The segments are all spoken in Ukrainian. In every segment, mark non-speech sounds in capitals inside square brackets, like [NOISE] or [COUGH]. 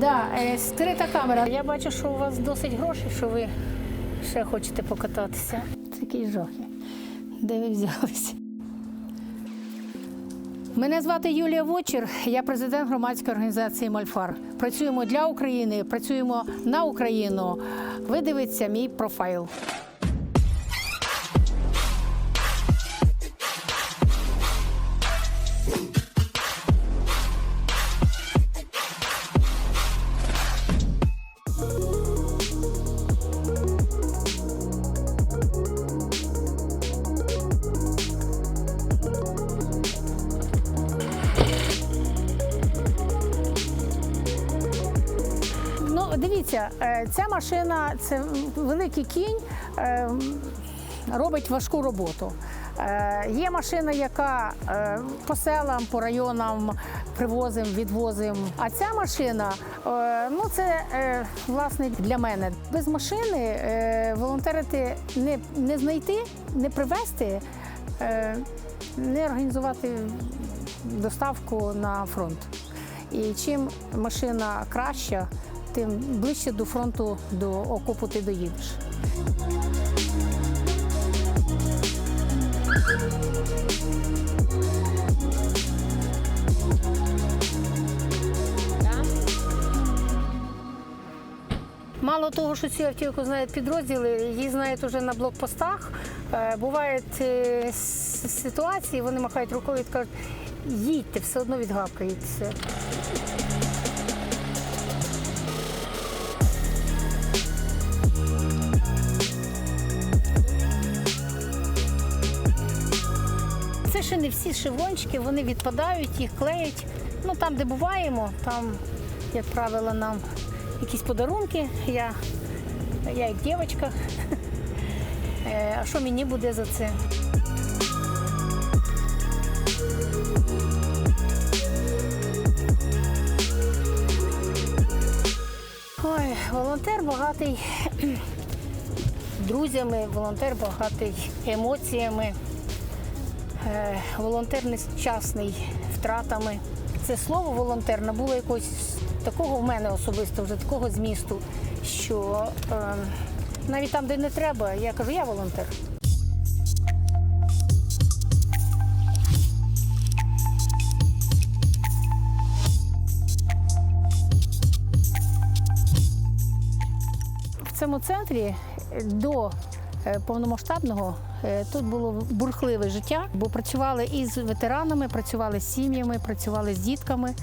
Да, е, скрита камера. Я бачу, що у вас досить грошей, що ви ще хочете покататися. Такі жахи. Де ви взялися? Мене звати Юлія Вочір, я президент громадської організації Мальфар. Працюємо для України, працюємо на Україну. Ви дивіться мій профайл. Дивіться, е, ця машина це великий кінь, е, робить важку роботу. Е, Є машина, яка по селам, по районам привозимо, відвозимо. А ця машина ну це власне для мене. Без машини волонтерити не, не знайти, не привезти, не організувати доставку на фронт. І чим машина краща, тим ближче до фронту, до окопу ти доїдеш. Мало того, що цю автівку знають підрозділи, її знають вже на блокпостах. Е, Бувають е, ситуації, вони махають рукою і кажуть, їдьте, все одно відгавкається. Це ще не всі шивончики, вони відпадають, їх клеять. Ну там, де буваємо, там, як правило, нам якісь подарунки. Я, я як дівчинка. [LAUGHS] Е, А що мені буде за це? Ой, волонтер багатий [CLEARS THROAT] друзями, волонтер багатий емоціями. Е, волонтер нещасний втратами. Це слово волонтер набуло якогось такого в мене особисто, вже такого змісту, що е, навіть там, де не треба, я кажу, я волонтер. В цьому центрі до повномасштабного е, тут було бурхливе життя, бо працювали із ветеранами, працювали з сім'ями, працювали з дітками,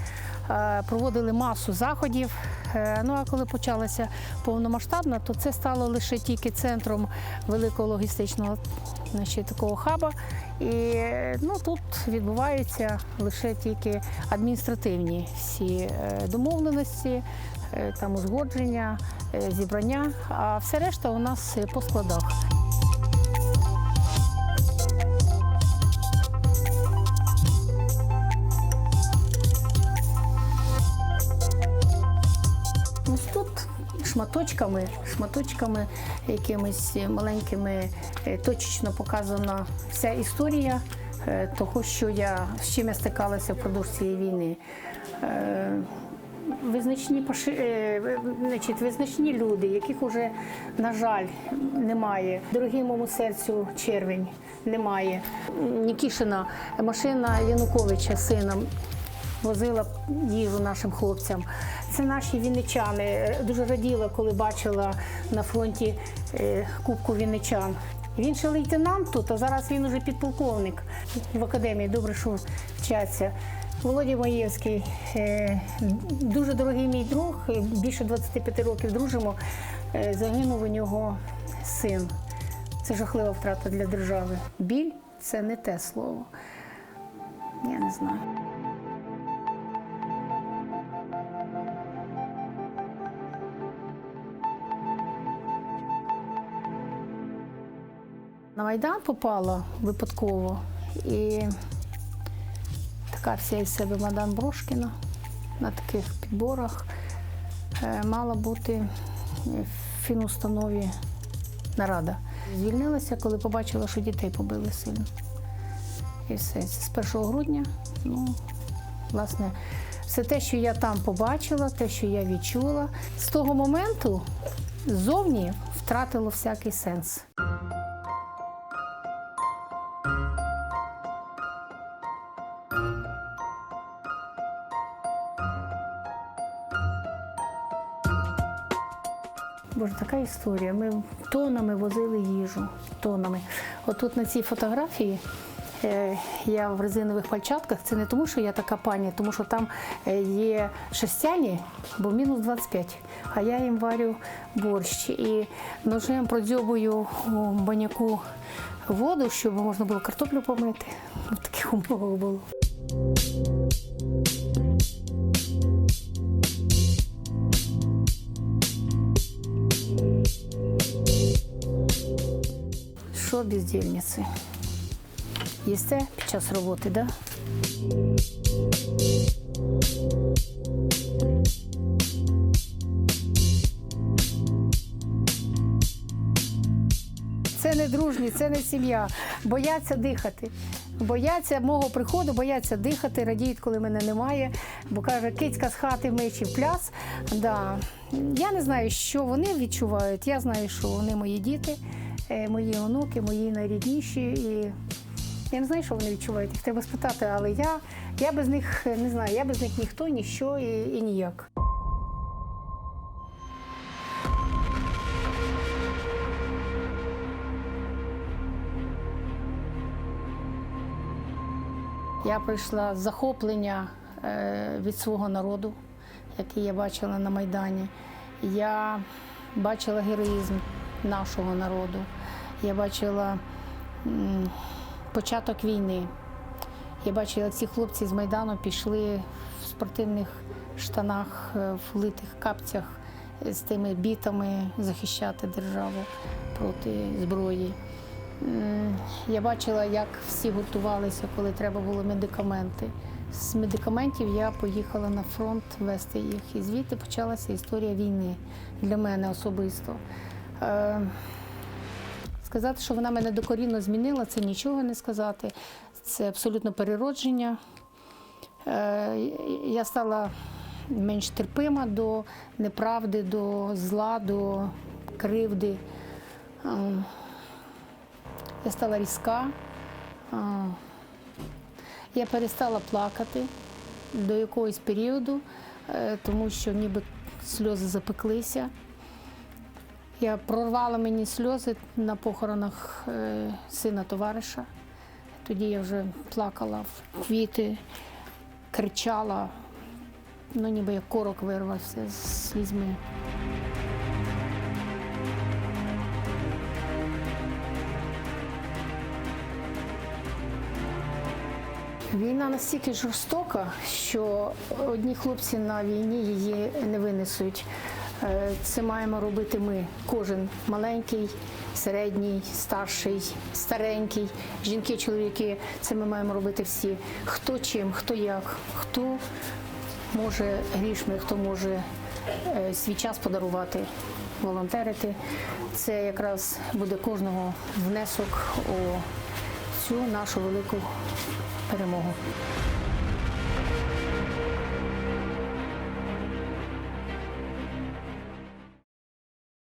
е, проводили масу заходів. Е, Ну а коли почалася повномасштабна, то це стало лише тільки центром великого логістичного значить, такого хаба. І е, ну, тут відбуваються лише тільки адміністративні всі е, домовленості, е, там узгодження, е, зібрання, а все решта у нас е, по складах. Тут шматочками, шматочками якимись маленькими е, точечно показана вся історія е, того, що я з чим я стикалася впродовж цієї війни. Визначні е, значить, визначні люди, яких уже, на жаль, немає. Дорогі моєму серцю червень немає. Нікішина, машина Януковича, сина, возила їжу нашим хлопцям. Це наші вінничани. Дуже раділа, коли бачила на фронті е, кубку вінничан. Він ще лейтенант тут, а зараз він уже підполковник в академії. Добре, що вчаться. Володя Маєвський, е, дуже дорогий мій друг, е, більше 25 років дружимо. Е, Загинув у нього син. Це жахлива втрата для держави. Біль це не те слово. Я не знаю. На Майдан попала випадково і вся із себе мадам Брошкіна на таких підборах е, мала бути в фінустанові нарада. Звільнилася, коли побачила, що дітей побили сильно. І все. З 1 грудня. Ну, власне, Все те, що я там побачила, те, що я відчула, з того моменту ззовні втратило всякий сенс. Боже, така історія. Ми тонами возили їжу. Тонами. Отут на цій фотографії е, я в резинових пальчатках. Це не тому, що я така пані, тому що там е, є шерстяні, бо мінус 25. А я їм варю борщ. І ножем продзьобую у баняку воду, щоб можна було картоплю помити. В таких умовах було. Що бездільниці? Їсте під час роботи? Да? Це не дружні, це не сім'я. Бояться дихати. Бояться мого приходу, бояться дихати, радіють, коли мене немає. Бо каже, кицька з хати мечі в пляс. Да. Я не знаю, що вони відчувають. Я знаю, що вони мої діти, мої онуки, мої найрідніші. І я не знаю, що вони відчувають. Їх треба спитати, але я, я без них е, не знаю, я без них ніхто, ніщо і, і ніяк. Я прийшла з захоплення е, від свого народу, який я бачила на Майдані. Я бачила героїзм нашого народу. Я бачила початок війни. Я бачила, ці хлопці з Майдану пішли в спортивних штанах, е, в литих капцях е, з тими бітами захищати державу проти зброї. Я бачила, як всі гуртувалися, коли треба було медикаменти. З медикаментів я поїхала на фронт вести їх. І звідти почалася історія війни для мене особисто. Е, Сказати, що вона мене докорінно змінила, це нічого не сказати. Це абсолютно переродження. Е, Я стала менш терпима до неправди, до зла, до кривди. Е, Я стала різка. Я перестала плакати до якогось періоду, тому що ніби сльози запеклися. Я прорвала мені сльози на похоронах е, сина товариша. Тоді я вже плакала в квіти, кричала, ну ніби як корок вирвався з слізьми. Війна настільки жорстока, що одні хлопці на війні її не винесуть. Е, Це маємо робити ми. Кожен маленький, середній, старший, старенький, жінки, чоловіки. Це ми маємо робити всі. Хто чим, хто як, хто може грішми, хто може е, свій час подарувати, волонтерити. Це якраз буде кожного внесок у цю нашу велику перемогу.